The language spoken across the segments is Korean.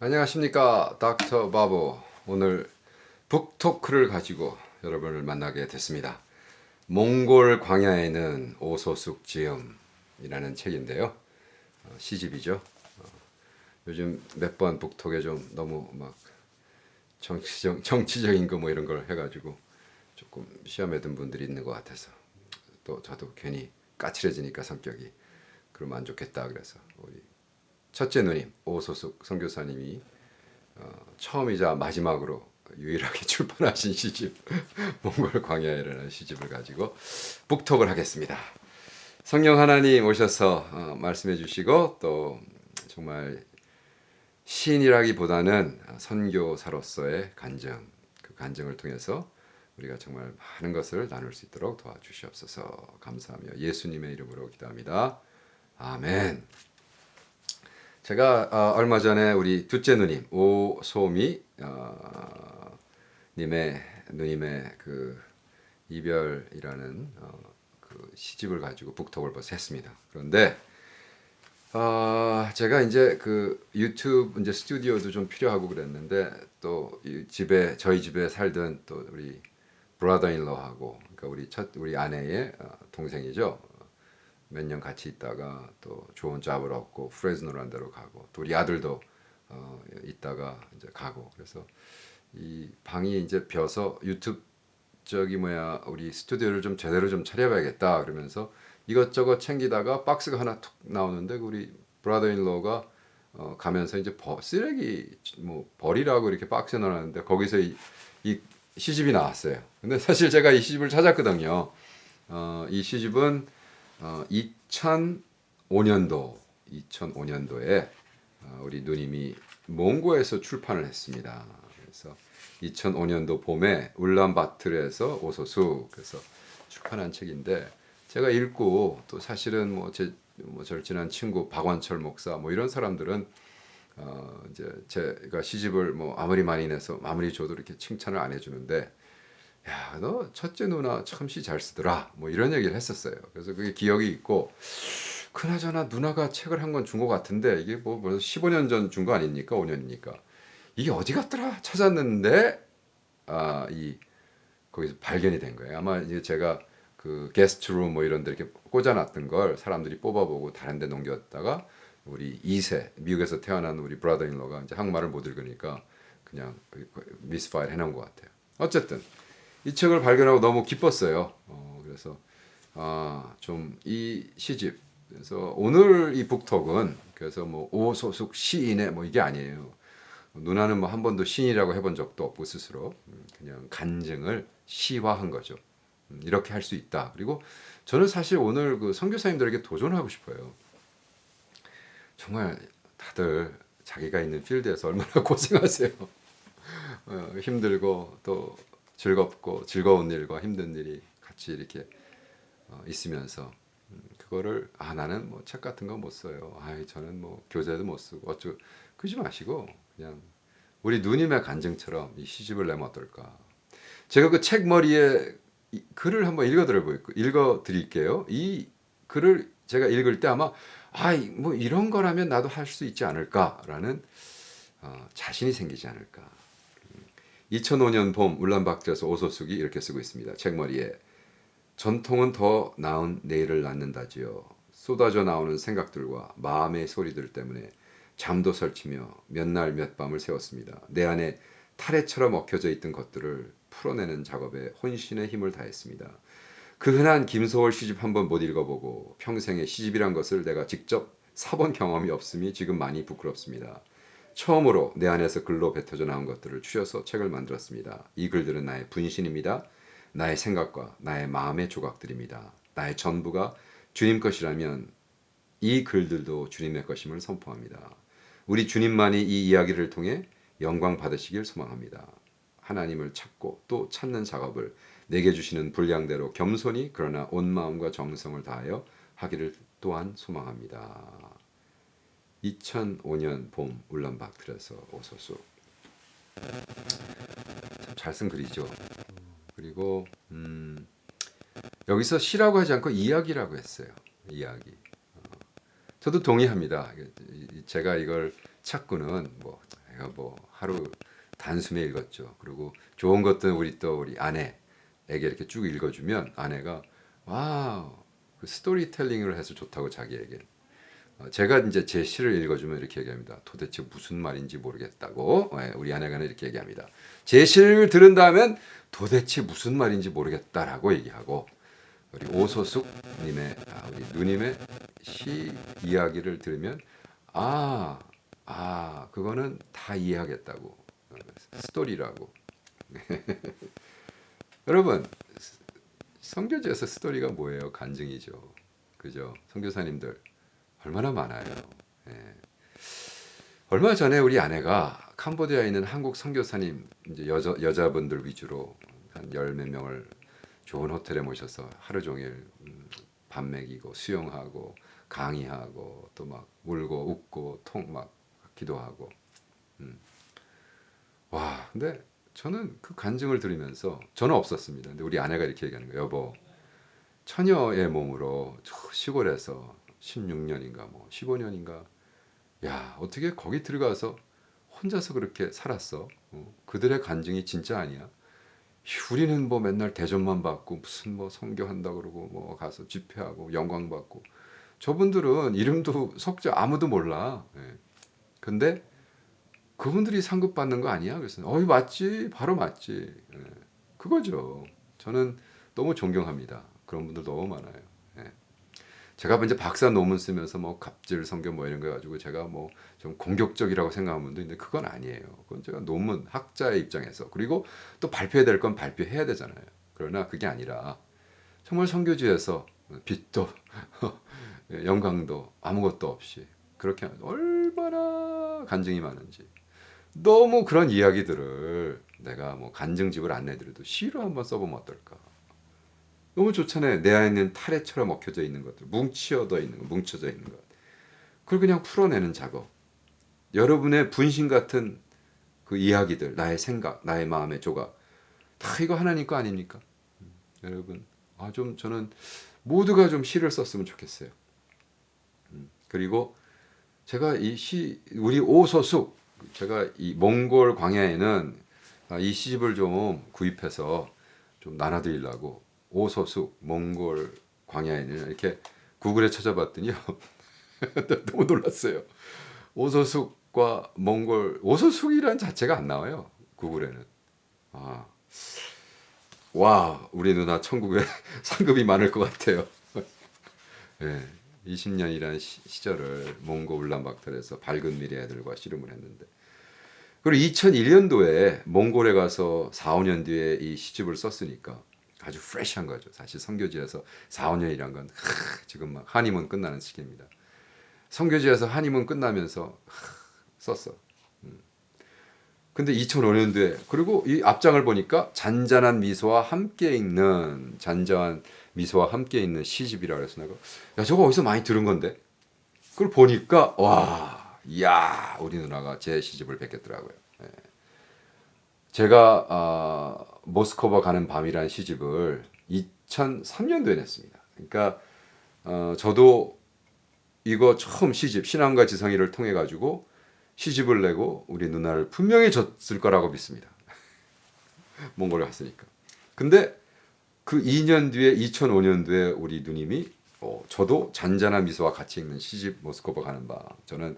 안녕하십니까 닥터 바보. 오늘 북토크를 가지고 여러분을 만나게 됐습니다. 몽골 광야에는 오소숙 지음이라는 책인데요. 어, 시집이죠. 어, 요즘 몇 번 북톡에 좀 너무 막 정치적, 정치적인 거 뭐 이런 걸 해가지고 조금 시험에 든 분들이 있는 것 같아서 또 저도 괜히 까칠해지니까 성격이 그러면 안 좋겠다 그래서 우리 첫째 누님 오소숙 선교사님이 어, 처음이자 마지막으로 유일하게 출판하신 시집 몽골 광야에라는 시집을 가지고 북톡을 하겠습니다. 성령 하나님 오셔서 어, 말씀해 주시고 또 정말 시인이라기보다는 선교사로서의 간증 그 간증을 통해서 우리가 정말 많은 것을 나눌 수 있도록 도와주시옵소서 감사하며 예수님의 이름으로 기도합니다. 아멘. 제가 어, 얼마 전에 우리 둘째 누님 오소미 어, 님의 누님의 그 이별이라는 어, 그 시집을 가지고 벌써 했습니다. 그런데 어, 제가 이제 그 유튜브 이제 스튜디오도 좀 필요하고 그랬는데 또이 집에 저희 집에 살던 또 우리 브라더 인러하고 그러니까 우리 첫 우리 아내의 어, 동생이죠. 몇 년 같이 있다가 또 좋은 잡을 얻고 프레즈노라는 데로 가고 또 우리 아들도 어, 있다가 이제 가고 그래서 이 방이 이제 비어서 유튜브 저기 뭐야 우리 스튜디오를 좀 제대로 좀 차려봐야겠다 그러면서 이것저것 챙기다가 박스가 하나 툭 나오는데 그 우리 브라더인로가 어, 가면서 이제 버, 쓰레기 뭐 버리라고 이렇게 박스에 넣어놨는데 거기서 이, 이 시집이 나왔어요. 근데 사실 제가 이 시집을 찾았거든요. 어, 이 시집은 어, 2005년도 2005년도에 어, 우리 누님이 몽고에서 출판을 했습니다. 그래서 2005년도 봄에 울란바토르에서 오소수 그래서 출판한 책인데 제가 읽고 또 사실은 뭐제 뭐 절친한 친구 박원철 목사 뭐 이런 사람들은 어 이제 제가 시집을 뭐 아무리 많이 내서 아무리 줘도 이렇게 칭찬을 안 해주는데 야 너 첫째 누나 참 시 잘 쓰더라 뭐 이런 얘기를 했었어요. 그래서 그게 기억이 있고 그나저나 누나가 책을 한 권 준 것 같은데 이게 뭐 벌써 15년 전 준 거 아닙니까 5년이니까 이게 어디 갔더라 찾았는데 아 이 거기서 발견이 된 거예요. 아마 이제 제가 그 게스트룸 뭐 이런 데 이렇게 꽂아놨던 걸 사람들이 뽑아보고 다른 데 넘겼다가 우리 2세 미국에서 태어난 우리 브라더 인러가 이제 한국말을 못 읽으니까 그냥 미스파일 해놓은 것 같아요. 어쨌든 이 책을 발견하고 너무 기뻤어요. 어, 그래서 아, 좀 이 시집 그래서 오늘 이 북톡은 그래서 뭐 오소숙 시인의 뭐 이게 아니에요. 누나는 뭐 한 번도 시인이라고 해본 적도 없고 스스로 음, 그냥 간증을 시화한 거죠. 음, 이렇게 할 수 있다. 그리고 저는 사실 오늘 그 선교사님들에게 도전하고 싶어요. 정말 다들 자기가 있는 필드에서 얼마나 고생하세요. 어, 힘들고 또 즐겁고 즐거운 일과 힘든 일이 같이 이렇게 어, 있으면서 음, 그거를 아 나는 뭐 책 같은 거 못 써요. 아 저는 뭐 교재도 못 쓰고 어쩌 그러지 마시고 그냥 우리 누님의 간증처럼 이 시집을 내면 어떨까. 제가 그 책 머리에 이 글을 한번 읽어드려 보 읽어 드릴게요. 이 글을 제가 읽을 때 아마 아뭐 이런 거라면 나도 할 수 있지 않을까라는 어, 자신이 생기지 않을까. 2005년 봄 울란바토르에서 오소숙이 이렇게 쓰고 있습니다. 책머리에 전통은 더 나은 내일을 낳는다지요. 쏟아져 나오는 생각들과 마음의 소리들 때문에 잠도 설치며 몇 날 몇 밤을 세웠습니다. 내 안에 탈해처럼 엉켜져 있던 것들을 풀어내는 작업에 혼신의 힘을 다했습니다. 그 흔한 김소월 시집 한 번 못 읽어보고 평생에 시집이란 것을 내가 직접 사본 경험이 없음이 지금 많이 부끄럽습니다. 처음으로 내 안에서 글로 뱉어져 나온 것들을 추려서 책을 만들었습니다. 이 글들은 나의 분신입니다. 나의 생각과 나의 마음의 조각들입니다. 나의 전부가 주님 것이라면 이 글들도 주님의 것임을 선포합니다. 우리 주님만이 이 이야기를 통해 영광 받으시길 소망합니다. 하나님을 찾고 또 찾는 작업을 내게 주시는 분량대로 겸손히 그러나 온 마음과 정성을 다하여 하기를 또한 소망합니다. 2005년 봄 울란바토르에서 오소수 잘쓴 글이죠. 그리고 음, 여기서 시라고 하지 않고 이야기라고 했어요. 이야기. 어, 저도 동의합니다. 제가 이걸 찾고는 뭐 뭐 하루 단숨에 읽었죠. 그리고 좋은 것들은 우리 또 우리 아내에게 이렇게 쭉 읽어주면 아내가 와우 그 스토리텔링을 해서 좋다고 자기에게 어, 제가 이제 제 시를 읽어주면 이렇게 얘기합니다. 도대체 무슨 말인지 모르겠다고 예, 우리 아내가 이렇게 얘기합니다. 제 시를 들은 다음엔 도대체 무슨 말인지 모르겠다라고 얘기하고 우리 오소숙님의 아, 우리 누님의 시 이야기를 들으면 아, 아 그거는 다 이해하겠다고 어, 스토리라고 여러분 성교제에서 스토리가 뭐예요? 간증이죠. 그죠? 선교사님들 얼마나 많아요. 예. 얼마 전에 우리 아내가 캄보디아에 있는 한국 선교사님 여자 여자분들 위주로 한 열 몇 명을 좋은 호텔에 모셔서 하루 종일 음, 밥 먹이고 수영하고 강의하고 또 막 울고 웃고 통 막 기도하고 음. 와 근데 저는 그 간증을 들으면서 저는 없었습니다. 근데 우리 아내가 이렇게 얘기하는 거예요. 여보 처녀의 몸으로 저 시골에서 16년인가 뭐 15년인가. 야 어떻게 거기 들어가서 혼자서 그렇게 살았어? 어, 그들의 간증이 진짜 아니야? 우리는 뭐 맨날 대접만 받고 무슨 뭐 선교한다 그러고 뭐 가서 집회하고 영광 받고. 저분들은 이름도 석자 아무도 몰라. 예. 근데 그분들이 상급 받는 거 아니야? 그래서 어이 맞지? 바로 맞지. 예. 그거죠. 저는 너무 존경합니다. 그런 분들 너무 많아요. 예. 제가 이제 박사 논문 쓰면서 뭐 갑질 성경 뭐 이런 거 가지고 제가 뭐 좀 공격적이라고 생각하는 분도 있는데 그건 아니에요. 그건 제가 논문 학자의 입장에서 그리고 또 발표해야 될 건 발표해야 되잖아요. 그러나 그게 아니라 정말 선교지에서 빛도 영광도 아무것도 없이 그렇게 얼마나 간증이 많은지 너무 그런 이야기들을 내가 뭐 간증집을 안 내더라도 시로 한번 써보면 어떨까? 너무 좋잖아요. 내 안에 있는 타래처럼 먹혀져 있는 것들, 뭉치어져 있는 것, 뭉쳐져 있는 것. 그걸 그냥 풀어내는 작업. 여러분의 분신 같은 그 이야기들, 나의 생각, 나의 마음의 조각, 다 이거 하나님 거 아닙니까? 음, 여러분, 아 좀 저는 모두가 좀 시를 썼으면 좋겠어요. 음, 그리고 제가 이 시, 우리 오소숙, 제가 이 몽골 광야에는 아, 이 시집을 좀 구입해서 좀 나눠드리려고 오소숙 몽골 광야에는 이렇게 구글에 찾아봤더니요 너무 놀랐어요. 오소숙과 몽골 오소숙이란 자체가 안 나와요 구글에는. 아, 와 우리 누나 천국에 상급이 많을 것 같아요. 네, 20년이라는 시, 절을 몽고 울란바토르에서 밝은 미래 애들과 씨름을 했는데 그리고 2001년도에 몽골에 가서 4, 5년 뒤에 이 시집을 썼으니까 아주 프레시한 거죠. 사실 선교지에서 4, 5년이란 건 하, 지금 막 한임은 끝나는 시기입니다. 선교지에서 한임은 끝나면서 하, 썼어. 음. 근데 2005년도에 그리고 이 앞장을 보니까 잔잔한 미소와 함께 읽는 잔잔한 미소와 함께 있는 시집이라 그래서 내가 야 저거 어디서 많이 들은 건데 그걸 보니까 와, 야 우리 누나가 제 시집을 뵙겠더라고요. 예. 제가 어, 모스코바 가는 밤이라는 시집을 2003년도에 냈습니다. 그러니까 어, 저도 이거 처음 시집 신앙과 지성이를 통해 가지고 시집을 내고 우리 누나를 분명히 줬을 거라고 믿습니다. 몽골에 갔으니까. 근데 그 2년 뒤에 2005년도에 우리 누님이 어, 저도 잔잔한 미소와 같이 읽는 시집 모스코바 가는 밤. 저는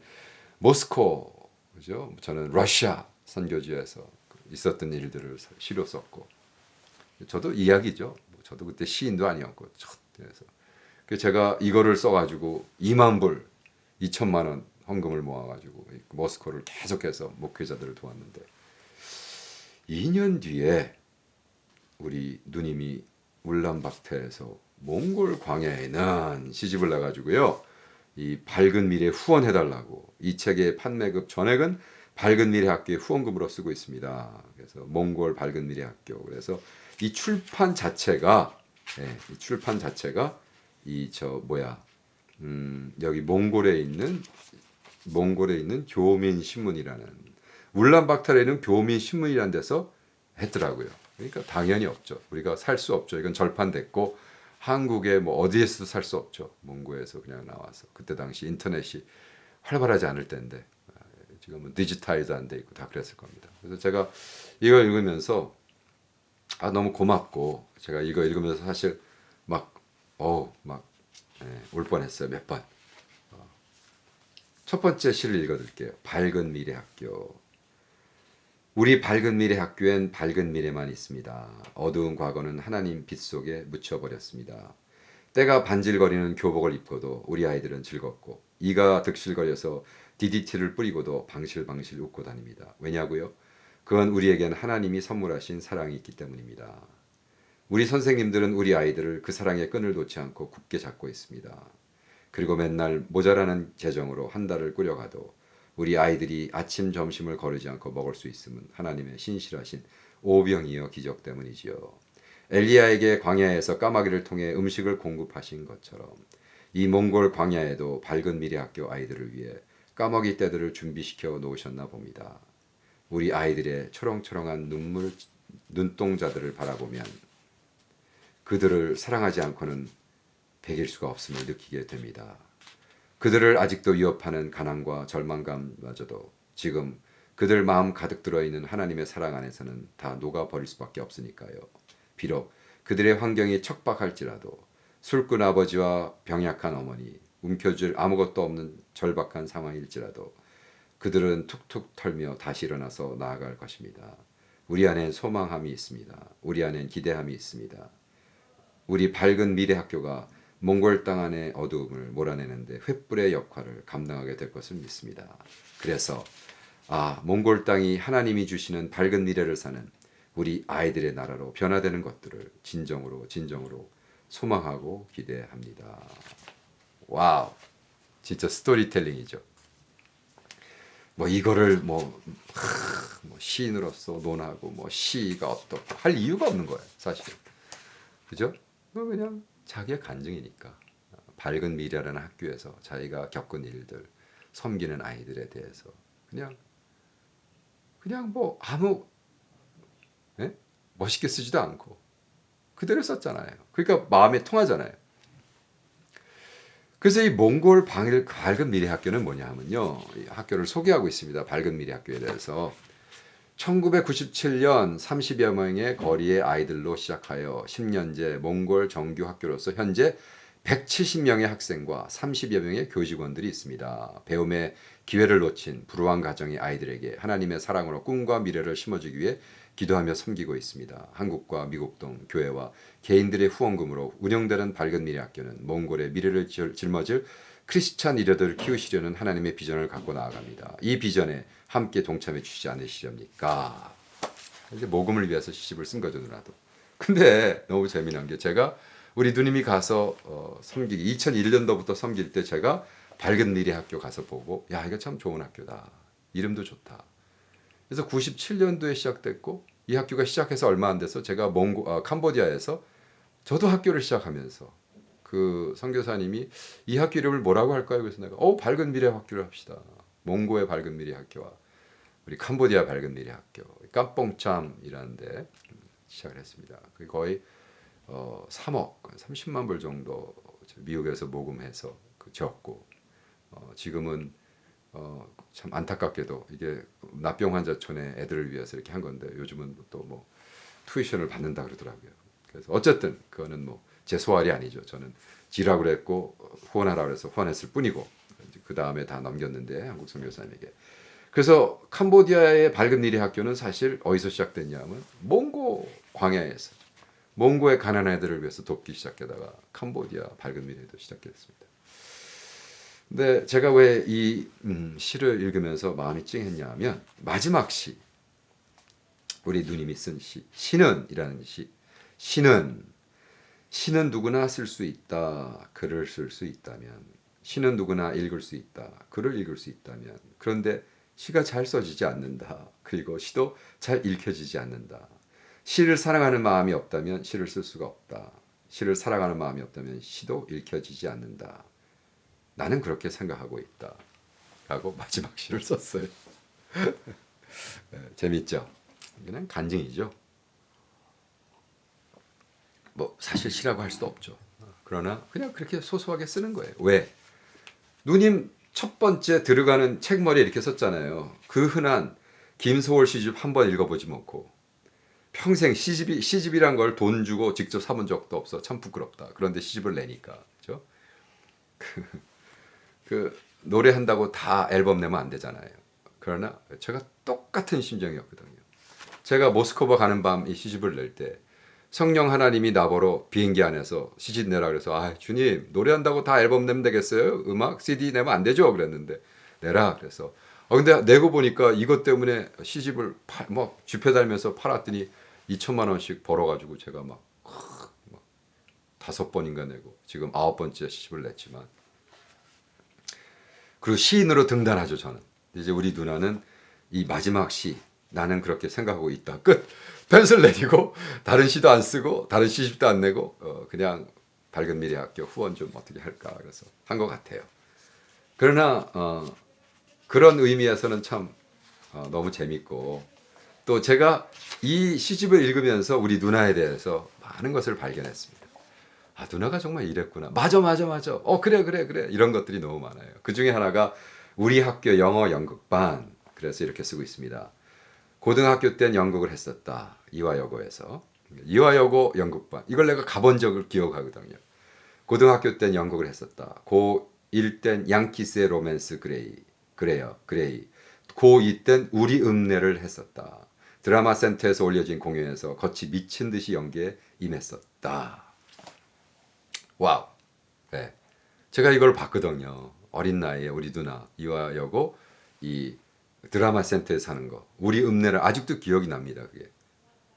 모스코 그죠? 저는 러시아 선교지에서 있었던 일들을 시로 썼고 저도 이야기죠. 뭐 저도 그때 시인도 아니었고 첫 그래서 그 제가 이거를 써가지고 2만 불, 2천만 원 헌금을 모아가지고 모스코를 계속해서 목회자들을 도왔는데 2년 뒤에 우리 누님이 울란바토르에서 몽골 광야에 는 시집을 내가지고요. 이 밝은 미래 후원해달라고 이 책의 판매급 전액은 밝은 미래 학교의 후원금으로 쓰고 있습니다. 그래서 몽골 밝은 미래 학교. 그래서 이 출판 자체가 예, 이 출판 자체가 이 저 뭐야 음, 여기 몽골에 있는 몽골에 있는 교민 신문이라는 울란바토르에는 교민 신문이라는 데서 했더라고요. 그러니까 당연히 없죠. 우리가 살 수 없죠. 이건 절판됐고 한국에 뭐 어디에서도 살 수 없죠. 몽고에서 그냥 나와서 그때 당시 인터넷이 활발하지 않을 때인데 지금은 디지타이즈 안 돼 있고 다 그랬을 겁니다. 그래서 제가 이걸 읽으면서 아 너무 고맙고 제가 이거 읽으면서 사실 막어막울 뻔했어요 몇 번. 어. 첫 번째 시를 읽어드릴게요. 밝은 미래 학교. 우리 밝은 미래 학교엔 밝은 미래만 있습니다. 어두운 과거는 하나님 빛 속에 묻혀버렸습니다. 때가 반질거리는 교복을 입고도 우리 아이들은 즐겁고 이가 득실거려서 DDT를 뿌리고도 방실방실 웃고 다닙니다. 왜냐고요? 그건 우리에겐 하나님이 선물하신 사랑이 있기 때문입니다. 우리 선생님들은 우리 아이들을 그 사랑의 끈을 놓지 않고 굳게 잡고 있습니다. 그리고 맨날 모자라는 재정으로 한 달을 꾸려가도 우리 아이들이 아침 점심을 거르지 않고 먹을 수 있음은 하나님의 신실하신 오병이어 기적 때문이지요. 엘리야에게 광야에서 까마귀를 통해 음식을 공급하신 것처럼 이 몽골 광야에도 밝은 미래 학교 아이들을 위해 까마귀 떼들을 준비시켜 놓으셨나 봅니다. 우리 아이들의 초롱초롱한 눈물 눈동자들을 바라보면 그들을 사랑하지 않고는 베길 수가 없음을 느끼게 됩니다. 그들을 아직도 위협하는 가난과 절망감마저도 지금 그들 마음 가득 들어있는 하나님의 사랑 안에서는 다 녹아버릴 수밖에 없으니까요. 비록 그들의 환경이 척박할지라도 술꾼 아버지와 병약한 어머니, 움켜줄 아무것도 없는 절박한 상황일지라도 그들은 툭툭 털며 다시 일어나서 나아갈 것입니다. 우리 안엔 소망함이 있습니다. 우리 안엔 기대함이 있습니다. 우리 밝은 미래 학교가 몽골 땅 안의 어두움을 몰아내는데 횃불의 역할을 감당하게 될 것을 믿습니다. 그래서 아 몽골 땅이 하나님이 주시는 밝은 미래를 사는 우리 아이들의 나라로 변화되는 것들을 진정으로 진정으로 소망하고 기대합니다. 와우, 진짜 스토리텔링이죠. 뭐 이거를 뭐, 하, 뭐 시인으로서 논하고 뭐 시가 어떻고 할 이유가 없는 거예요, 사실. 그죠? 뭐 그냥 자기의 간증이니까 밝은 미래라는 학교에서 자기가 겪은 일들, 섬기는 아이들에 대해서 그냥 그냥 뭐 아무 예? 멋있게 쓰지도 않고 그대로 썼잖아요. 그러니까 마음에 통하잖아요. 그래서 이 몽골 방일 밝은 미래 학교는 뭐냐 하면요. 이 학교를 소개하고 있습니다. 밝은 미래 학교에 대해서 1997년 30여 명의 거리의 아이들로 시작하여 10년째 몽골 정규 학교로서 현재 170명의 학생과 30여 명의 교직원들이 있습니다. 배움의 기회를 놓친 불우한 가정의 아이들에게 하나님의 사랑으로 꿈과 미래를 심어주기 위해 기도하며 섬기고 있습니다. 한국과 미국 등 교회와 개인들의 후원금으로 운영되는 밝은 미래 학교는 몽골의 미래를 질- 짊어질 크리스찬 리더들을 키우시려는 하나님의 비전을 갖고 나아갑니다. 이 비전에 함께 동참해 주시지 않으시렵니까? 이제 모금을 위해서 시집을 쓴 거죠 누나도. 근데 너무 재미난 게 제가 우리 누님이 가서 어, 섬기기 2001년도부터 섬길 때 제가 밝은 미래 학교 가서 보고 야 이거 참 좋은 학교다. 이름도 좋다. 그래서 97년도에 시작됐고 이 학교가 시작해서 얼마 안 돼서 제가 몽고 아, 캄보디아에서 저도 학교를 시작하면서 그 선교사님이 이 학교 이름을 뭐라고 할까요? 그래서 내가 어 밝은 미래 학교를 합시다. 몽고의 밝은 미래 학교와 우리 캄보디아 밝은 미래 학교 깜뽕참이라는데 시작을 했습니다. 그 거의 어, 3억 30만 불 정도 미국에서 모금해서 그 지었고 어, 지금은 어, 참 안타깝게도 이게 납병 환자촌의 애들을 위해서 이렇게 한 건데 요즘은 또 뭐 투이션을 받는다 그러더라고요. 그래서 어쨌든 그거는 뭐 제 소할이 아니죠. 저는 지라고 그랬고 후원하라 그래서 후원했을 뿐이고 그 다음에 다 넘겼는데 한국 선교사님에게. 그래서 캄보디아의 밝은 미래 학교는 사실 어디서 시작됐냐면 몽고 광야에서 몽고의 가난한 애들을 위해서 돕기 시작하다가 캄보디아 밝은 미래도 시작했습니다. 근데 제가 왜이 음, 시를 읽으면서 마음이 찡했냐면 마지막 시. 우리 누님이 쓴 시. 시는이라는 시. 시는 시는 누구나 쓸 수 있다. 글을 쓸 수 있다면. 시는 누구나 읽을 수 있다. 글을 읽을 수 있다면. 그런데 시가 잘 써지지 않는다. 그리고 시도 잘 읽혀지지 않는다. 시를 사랑하는 마음이 없다면 시를 쓸 수가 없다. 시를 사랑하는 마음이 없다면 시도 읽혀지지 않는다 나는 그렇게 생각하고 있다. 라고 마지막 시를 썼어요. 네, 재밌죠? 그냥 간증이죠. 뭐 사실 시라고 할 수도 없죠. 그러나 그냥 그렇게 소소하게 쓰는 거예요. 왜? 누님 첫 번째 들어가는 책머리에 이렇게 썼잖아요. 그 흔한 김소월 시집 한 번 읽어보지 못고 평생 시집이 시집이란 걸 돈 주고 직접 사본 적도 없어 참 부끄럽다. 그런데 시집을 내니까 그죠? 그, 그 노래한다고 다 앨범 내면 안 되잖아요. 그러나 제가 똑같은 심정이었거든요. 제가 모스크바 가는 밤 이 시집을 낼 때 성령 하나님이 나보러 비행기 안에서 시집 내라 그래서 아 주님 노래한다고 다 앨범 내면 되겠어요? 음악 CD 내면 안 되죠? 그랬는데 내라 그래서 어 근데 내고 보니까 이것 때문에 시집을 파, 뭐 집회 다니면서 팔았더니 2천만 원씩 벌어가지고 제가 막, 막 다섯 번인가 내고 지금 아홉 번째 시집을 냈지만 그리고 시인으로 등단하죠 저는. 이제 우리 누나는 이 마지막 시 나는 그렇게 생각하고 있다. 끝. 펜슬 내리고 다른 시도 안 쓰고 다른 시집도 안 내고 어, 그냥 밝은 미래 학교 후원 좀 어떻게 할까 그래서 한 것 같아요. 그러나 어, 그런 의미에서는 참 어, 너무 재밌고 또 제가 이 시집을 읽으면서 우리 누나에 대해서 많은 것을 발견했습니다. 아 누나가 정말 이랬구나. 맞아 맞아 맞아. 어 그래 그래 그래 이런 것들이 너무 많아요. 그 중에 하나가 우리 학교 영어 연극반 그래서 이렇게 쓰고 있습니다. 고등학교 땐 연극을 했었다. 이화여고에서 이화여고 연극반 이걸 내가 가본 적을 기억하거든요. 고등학교 땐 연극을 했었다. 고1 땐 양키스의 로맨스 그레이 그래요 그레이 고2 땐 우리 읍내를 했었다. 드라마 센터에서 올려진 공연에서 거치 미친 듯이 연기에 임했었다. 와우. 네. 제가 이걸 봤거든요. 어린 나이에 우리 누나 이화여고 이 드라마 센터에서 하는 거. 우리 읍내를 아직도 기억이 납니다. 그게.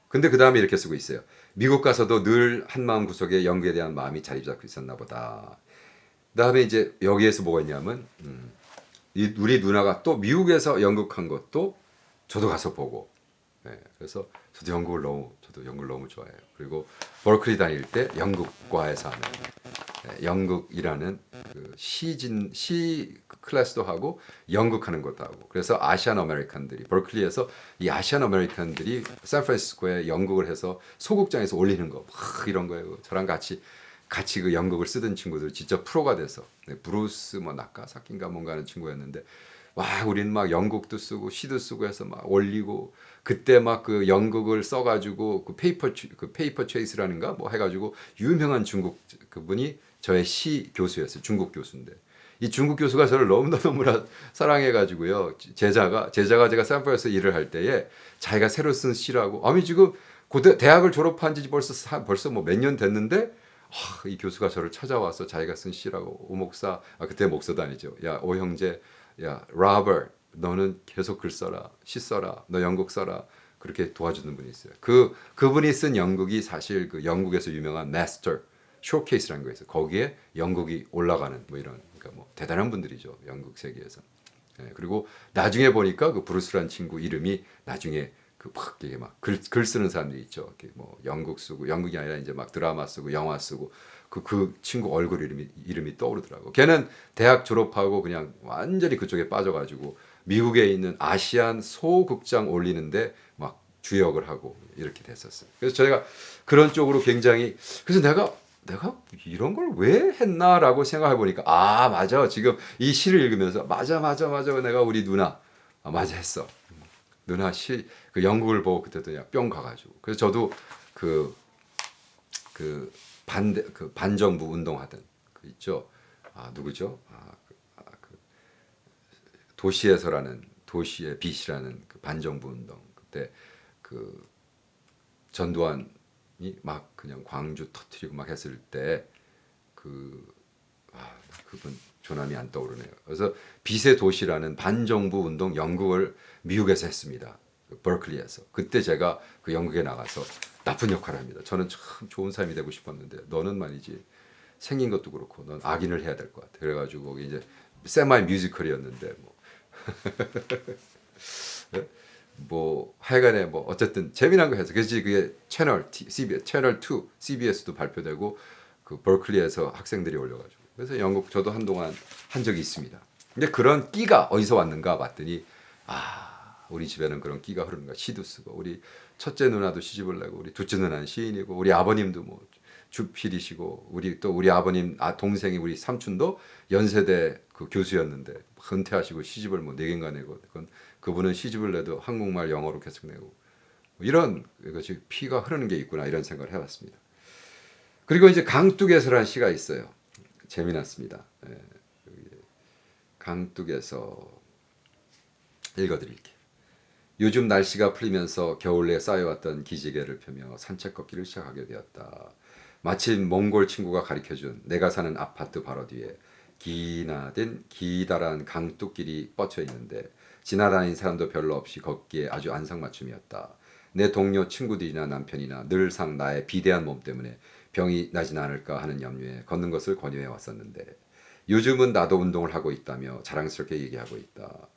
근데 그 다음에 이렇게 쓰고 있어요. 미국 가서도 늘 한마음 구석에 연기에 대한 마음이 자리 잡고 있었나 보다. 그 다음에 이제 여기에서 뭐가 있냐면 음, 이 우리 누나가 또 미국에서 연극한 것도 저도 가서 보고 네, 그래서 저도 연극을 너무 저도 연극을 너무 좋아해요. 그리고 버클리 다닐 때 연극과에서 하는 네, 연극이라는 그 시진 시 클래스도 하고 연극하는 것도 하고 그래서 아시안 아메리칸들이 버클리에서 이 아시안 아메리칸들이 샌프란시스코에 연극을 해서 소극장에서 올리는 거 막 이런 거예요. 저랑 같이 같이 그 연극을 쓰던 친구들 진짜 프로가 돼서 네, 브루스 뭐 나카사키인가 뭔가 하는 친구였는데 와 우리는 막 연극도 쓰고 시도 쓰고 해서 막 올리고 그때 막 그 연극을 써가지고 그 페이퍼 치- 그 페이퍼 체이스라는가? 뭐 해가지고 유명한 중국 그분이 저의 시 교수였어요. 중국 교수인데. 이 중국 교수가 저를 너무나 너무나 사랑해가지고요. 제자가 제자가 제가 샌프란시스코 일을 할 때에 자기가 새로 쓴 시라고. 아니 지금 고대 대학을 졸업한 지 벌써 사- 벌써 뭐 몇 년 됐는데? 아, 이 교수가 저를 찾아와서 자기가 쓴 시라고. 오 목사. 아 그때 목사도 아니죠. 야오 형제 야 로버트 너는 계속 글 써라 시 써라 너 연극 써라. 그렇게 도와주는 분이 있어요. 그 그분이 쓴 연극이 사실 그 영국에서 유명한 마스터 쇼케이스라는 거 있어요 거기에 연극이 올라가는 뭐 이런 그러니까 뭐 대단한 분들이죠 연극 세계에서. 예, 그리고 나중에 보니까 그 브루스란 친구 이름이 나중에 그막 이게 막글 글 쓰는 사람들이 있죠. 이렇게 뭐 연극 쓰고 연극이 아니라 이제 막 드라마 쓰고 영화 쓰고 그 그 친구 얼굴 이름이 이름이 떠오르더라고. 걔는 대학 졸업하고 그냥 완전히 그쪽에 빠져가지고 미국에 있는 아시안 소극장 올리는데 막 주역을 하고 이렇게 됐었어요. 그래서 저희가 그런 쪽으로 굉장히 그래서 내가 내가 이런 걸 왜 했나라고 생각해 보니까 아 맞아. 지금 이 시를 읽으면서 맞아 맞아 맞아. 내가 우리 누나. 아, 맞아 했어. 누나 시 그 연극을 보고 그때도 그냥 뿅 가가지고. 그래서 저도 그그 반대 그 반정부 운동하던 그 있죠 아 누구죠 아, 그, 아, 그 도시에서라는 도시의 빛이라는 그 반정부 운동 그때 그 전두환이 막 그냥 광주 터트리고 막 했을 때그 아, 그분 조남이 안 떠오르네요. 그래서 빛의 도시라는 반정부 운동 연극을 미국에서 했습니다. 그 버클리에서. 그때 제가 그 연극에 나가서 나쁜 역할을 합니다. 저는 참 좋은 사람이 되고 싶었는데 너는 말이지 생긴 것도 그렇고 넌 악인을 해야 될 것 같아. 그래가지고 이제 세마이 뮤지컬이었는데 뭐. 네? 뭐 하여간에 뭐 어쨌든 재미난 거 해서 그래서 그게 채널 CBS 채널 2 CBS도 발표되고 그 버클리에서 학생들이 올려가지고 그래서 영국 저도 한동안 한 적이 있습니다. 근데 그런 끼가 어디서 왔는가 봤더니 아 우리 집에는 그런 끼가 흐르는가 시도 쓰고 우리 첫째 누나도 시집을 내고 우리 둘째 누나는 시인이고 우리 아버님도 뭐 주필이시고 우리 또 우리 아버님 아 동생이 우리 삼촌도 연세대 그 교수였는데 은퇴하시고 시집을 뭐 네 개인가 내고 그건 그분은 시집을 내도 한국말 영어로 계속 내고 뭐 이런 이것이 피가 흐르는 게 있구나 이런 생각을 해봤습니다. 그리고 이제 강둑에서라는 시가 있어요. 재미났습니다. 예, 강둑에서 읽어드릴게요. 요즘 날씨가 풀리면서 겨울에 쌓여왔던 기지개를 펴며 산책 걷기를 시작하게 되었다. 마침 몽골 친구가 가르쳐준 내가 사는 아파트 바로 뒤에 기나든 기다란 강둑길이 뻗쳐 있는데 지나다니는 사람도 별로 없이 걷기에 아주 안성맞춤이었다. 내 동료 친구들이나 남편이나 늘상 나의 비대한 몸 때문에 병이 나진 않을까 하는 염려에 걷는 것을 권유해 왔었는데 요즘은 나도 운동을 하고 있다며 자랑스럽게 얘기하고 있다.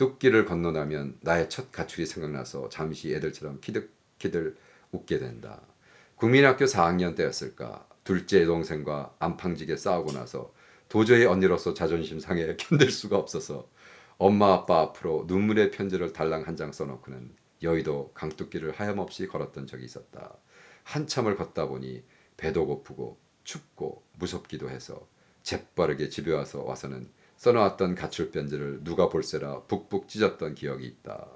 뚝길을 건너나면 나의 첫 가출이 생각나서 잠시 애들처럼 키득키득 웃게 된다. 국민학교 4학년 때였을까 둘째 동생과 안팡지게 싸우고 나서 도저히 언니로서 자존심 상해 견딜 수가 없어서 엄마 아빠 앞으로 눈물의 편지를 달랑 한 장 써놓고는 여의도 강둑길을 하염없이 걸었던 적이 있었다. 한참을 걷다 보니 배도 고프고 춥고 무섭기도 해서 재빠르게 집에 와서 와서는 써놓았던 가출 편지를 누가 볼세라 북북 찢었던 기억이 있다.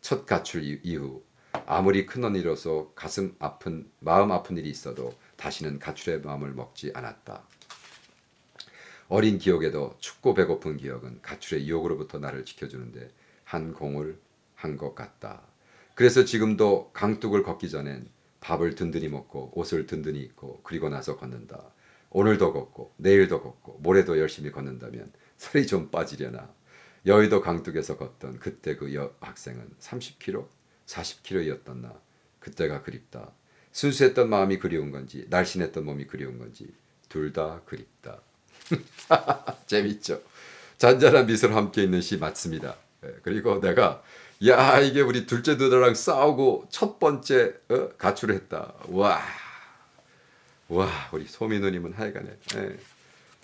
첫 가출 이- 이후 아무리 큰 언니로서 가슴 아픈 마음 아픈 일이 있어도 다시는 가출의 마음을 먹지 않았다. 어린 기억에도 춥고 배고픈 기억은 가출의 유혹으로부터 나를 지켜주는데 한 공을 한 것 같다. 그래서 지금도 강둑을 걷기 전엔 밥을 든든히 먹고 옷을 든든히 입고 그리고 나서 걷는다. 오늘도 걷고 내일도 걷고 모레도 열심히 걷는다면 살이 좀 빠지려나. 여의도 강둑에서 걷던 그때 그 여 학생은 30kg, 40kg였던 나. 그때가 그립다. 순수했던 마음이 그리운 건지 날씬했던 몸이 그리운 건지 둘 다 그립다. 재밌죠. 잔잔한 미소로 함께 있는 시 맞습니다. 예, 그리고 내가 야 이게 우리 둘째 누나랑 싸우고 첫 번째 어, 가출을 했다. 와, 와 우리 소미 누님은 하여간에. 예.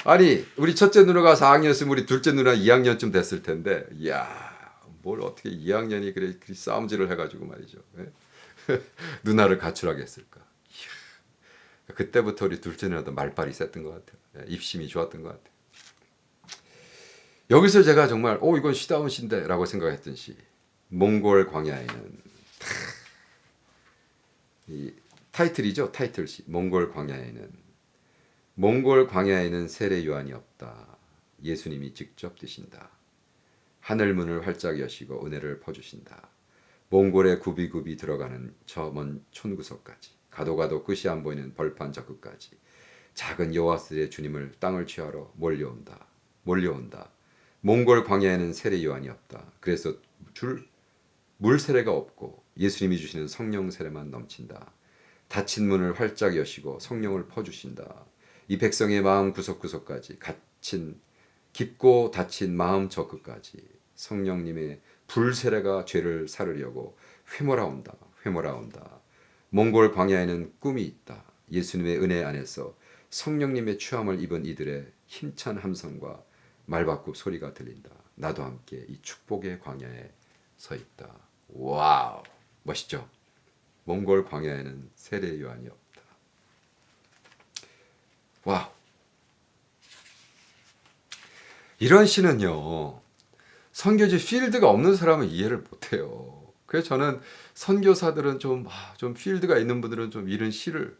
아니 우리 첫째 누나가 4학년이었으면 우리 둘째 누나 2학년쯤 됐을 텐데, 야뭘 어떻게 2학년이 그래 그리 싸움질을 해가지고 말이죠. 예? 누나를 가출하게 했을까. 이야, 그때부터 우리 둘째 누나도 말빨이 셌던 것 같아요. 예, 입심이 좋았던 것 같아요. 여기서 제가 정말 오 이건 시다운 시인데 라고 생각했던 시 몽골 광야에는 이 타이틀이죠 타이틀 시 몽골 광야에는 몽골 광야에는 세례 요한이 없다 예수님이 직접 드신다 하늘 문을 활짝 여시고 은혜를 퍼주신다 몽골의 굽이굽이 들어가는 저 먼 촌구석까지 가도 가도 끝이 안 보이는 벌판 저 끝까지 작은 여호와스의 주님을 땅을 취하러 몰려온다 몰려온다 몽골 광야에는 세례 요한이 없다. 그래서 줄 물 세례가 없고 예수님이 주시는 성령 세례만 넘친다. 닫힌 문을 활짝 여시고 성령을 퍼주신다. 이 백성의 마음 구석구석까지 갇힌 깊고 닫힌 마음 저 끝까지 성령님의 불 세례가 죄를 사르려고 휘몰아온다. 휘몰아온다. 몽골 광야에는 꿈이 있다. 예수님의 은혜 안에서 성령님의 추함을 입은 이들의 힘찬 함성과 말바꿈 소리가 들린다. 나도 함께 이 축복의 광야에 서 있다. 와우, 멋있죠? 몽골 광야에는 세례 요한이 없다. 와우. 이런 시는요. 선교지 필드가 없는 사람은 이해를 못 해요. 그래서 저는 선교사들은 좀, 아, 좀 필드가 있는 분들은 좀 이런 시를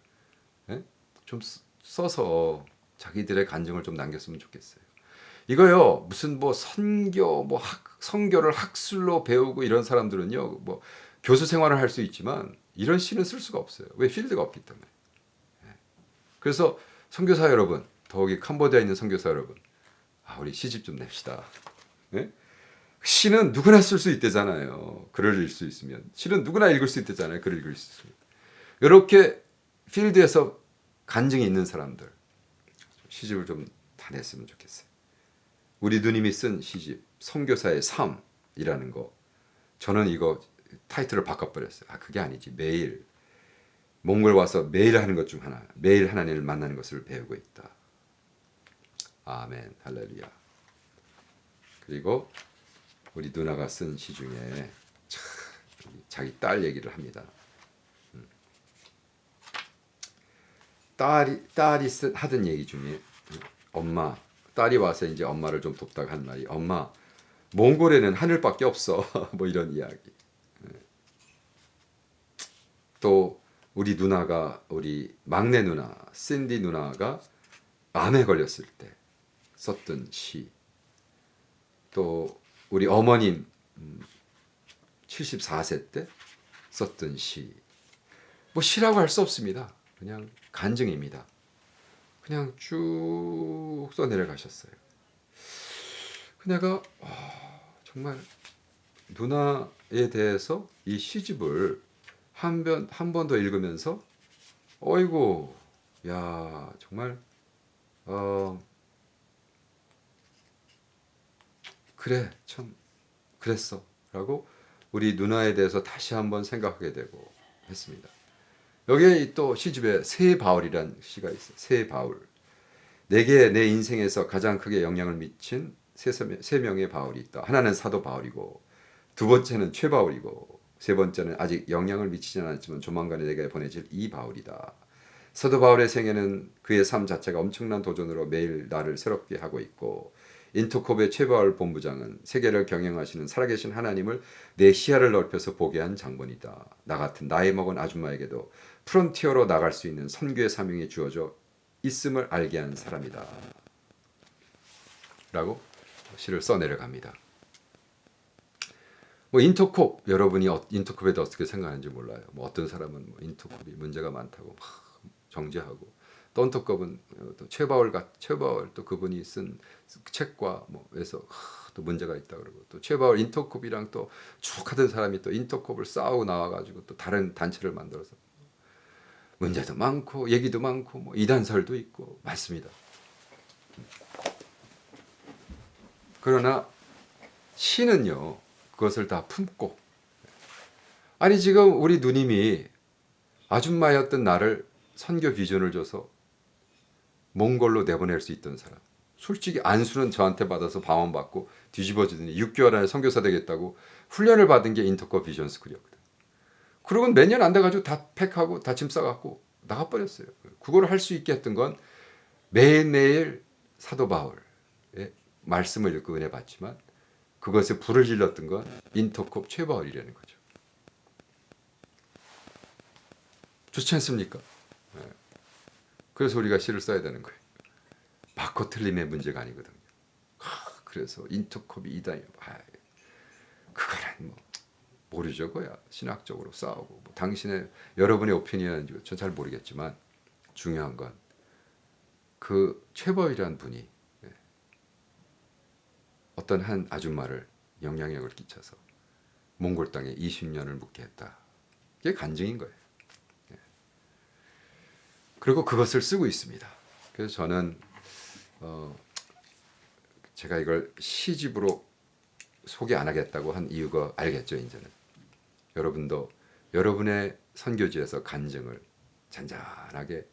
예? 좀 쓰- 써서 자기들의 간증을 좀 남겼으면 좋겠어요. 이거요 무슨 뭐 선교 뭐 학, 선교를 학술로 배우고 이런 사람들은요 뭐 교수 생활을 할 수 있지만 이런 시는 쓸 수가 없어요. 왜 필드가 없기 때문에. 예. 그래서 선교사 여러분, 더욱이 캄보디아에 있는 선교사 여러분, 아 우리 시집 좀 냅시다. 예? 시는 누구나 쓸 수 있대잖아요. 글을 읽을 수 있으면 시는 누구나 읽을 수 있대잖아요. 글을 읽을 수 있으면 이렇게 필드에서 간증이 있는 사람들 시집을 좀 다 냈으면 좋겠어요. 우리 누님이 쓴 시집 선교사의 삶이라는 거 저는 이거 타이틀을 바꿔버렸어요. 아 그게 아니지 매일 몽골 와서 매일 하는 것 중 하나 매일 하나님을 만나는 것을 배우고 있다. 아멘 할렐루야. 그리고 우리 누나가 쓴 시 중에 참 자기 딸 얘기를 합니다. 음. 딸이 딸이 쓰- 하던 얘기 중에 엄마 딸이 와서 이제 엄마를 좀 돕다가 한 말이 엄마 몽골에는 하늘밖에 없어 뭐 이런 이야기. 예. 또 우리 누나가 우리 막내 누나 신디 누나가 암에 걸렸을 때 썼던 시. 또 우리 어머님 음, 74세 때 썼던 시. 뭐 시라고 할 수 없습니다. 그냥 간증입니다. 그냥 쭉 써내려가셨어요. 그 내가 와, 정말 누나에 대해서 이 시집을 한 번 한 번 더 읽으면서 어이고 야 정말 어 그래 참 그랬어 라고 우리 누나에 대해서 다시 한번 생각하게 되고 했습니다. 여기에 또 시집에 새 바울이란 시가 있어요. 새 바울. 내게 내 인생에서 가장 크게 영향을 미친 세, 세- 세 명의 바울이 있다. 하나는 사도 바울이고 두 번째는 최 바울이고 세 번째는 아직 영향을 미치지 않았지만 조만간에 내게 보내질 이 바울이다. 사도 바울의 생애는 그의 삶 자체가 엄청난 도전으로 매일 나를 새롭게 하고 있고 인터콥의 최바울 본부장은 세계를 경영하시는 살아계신 하나님을 내 시야를 넓혀서 보게 한 장본이다. 나 같은 나이 먹은 아줌마에게도 프론티어로 나갈 수 있는 선교의 사명이 주어져 있음을 알게 한 사람이다. 라고 시를 써내려갑니다. 뭐 인터콥 여러분이 어- 인터콥에 대해 어떻게 생각하는지 몰라요. 뭐 어떤 사람은 뭐 인터콥이 문제가 많다고 막 정죄하고 또 어, 또 최바울 같 최바울 또 그분이 쓴 책과 뭐에서 하, 또 문제가 있다 그러고 또 최바울 인터콥이랑 또 쭉 하던 사람이 또 인터콥을 싸우고 나와가지고 또 다른 단체를 만들어서 문제도 많고 얘기도 많고 뭐 이단설도 있고 많습니다. 그러나 시는요 그것을 다 품고 아니 지금 우리 누님이 아줌마였던 나를 선교 비전을 줘서 몽골로 내보낼 수 있던 사람 솔직히 안수는 저한테 받아서 방언 받고 뒤집어지더니 6개월 안에 선교사 되겠다고 훈련을 받은 게 인터커 비전 스쿨이었거든. 그러고 몇 년 안 돼가지고 다 팩하고 다 짐 싸갖고 나가버렸어요. 그걸 할 수 있게 했던 건 매일매일 사도 바울의 말씀을 읽고 은혜 받지만 그것에 불을 질렀던 건 인터콥 최바울이라는 거죠. 좋지 않습니까? 네. 그래서 우리가 시를 써야 되는 거예요. 바꿔 틀림의 문제가 아니거든요. 하, 그래서 인터콥이 이단이 아, 그거는 뭐 모르죠 거야 신학적으로 싸우고 뭐 당신의 여러분의 오피니언은 저잘 모르겠지만 중요한 건 그 최버이라는 분이 예, 어떤 한 아줌마를 영향력을 끼쳐서 몽골 땅에 20년을 묵게 했다. 이게 간증인 거예요. 예. 그리고 그것을 쓰고 있습니다. 그래서 저는 어, 제가 이걸 시집으로 소개 안 하겠다고 한 이유가 알겠죠 이제는 여러분도 여러분의 선교지에서 간증을 잔잔하게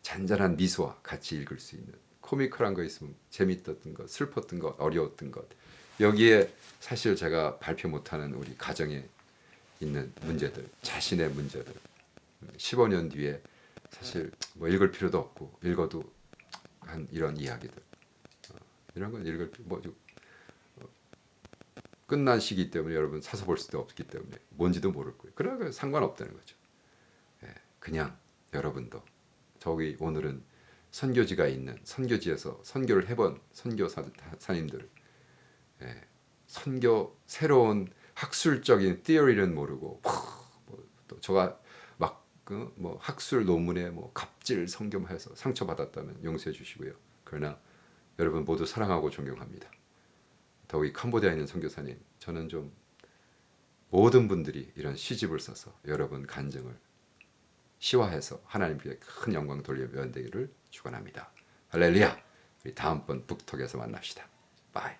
잔잔한 미소와 같이 읽을 수 있는 코미컬한 거 있으면 재밌었던 것, 슬펐던 것, 어려웠던 것 여기에 사실 제가 발표 못하는 우리 가정에 있는 문제들, 자신의 문제들 15년 뒤에 사실 뭐 읽을 필요도 없고 읽어도 한 이런 이야기들 어, 이런 건 읽을 뭐 좀, 어, 끝난 시기 때문에 여러분 사서 볼 수도 없기 때문에 뭔지도 모를 거예요. 그러나 상관없다는 거죠. 예, 그냥 여러분도 저기 오늘은 선교지가 있는 선교지에서 선교를 해본 선교사님들 예, 선교 새로운 학술적인 theory는 모르고 뭐, 또 저가 막뭐 학술 논문에 뭐 갑질 성경해서 상처 받았다면 용서해 주시고요. 그러나 여러분 모두 사랑하고 존경합니다. 더욱이 캄보디아에 있는 선교사님 저는 좀 모든 분들이 이런 시집을 써서 여러분 간증을 시화해서 하나님께 큰 영광 돌려면 되기를 축원합니다. 할렐루야. 우리 다음번 북톡에서 만납시다. 바이.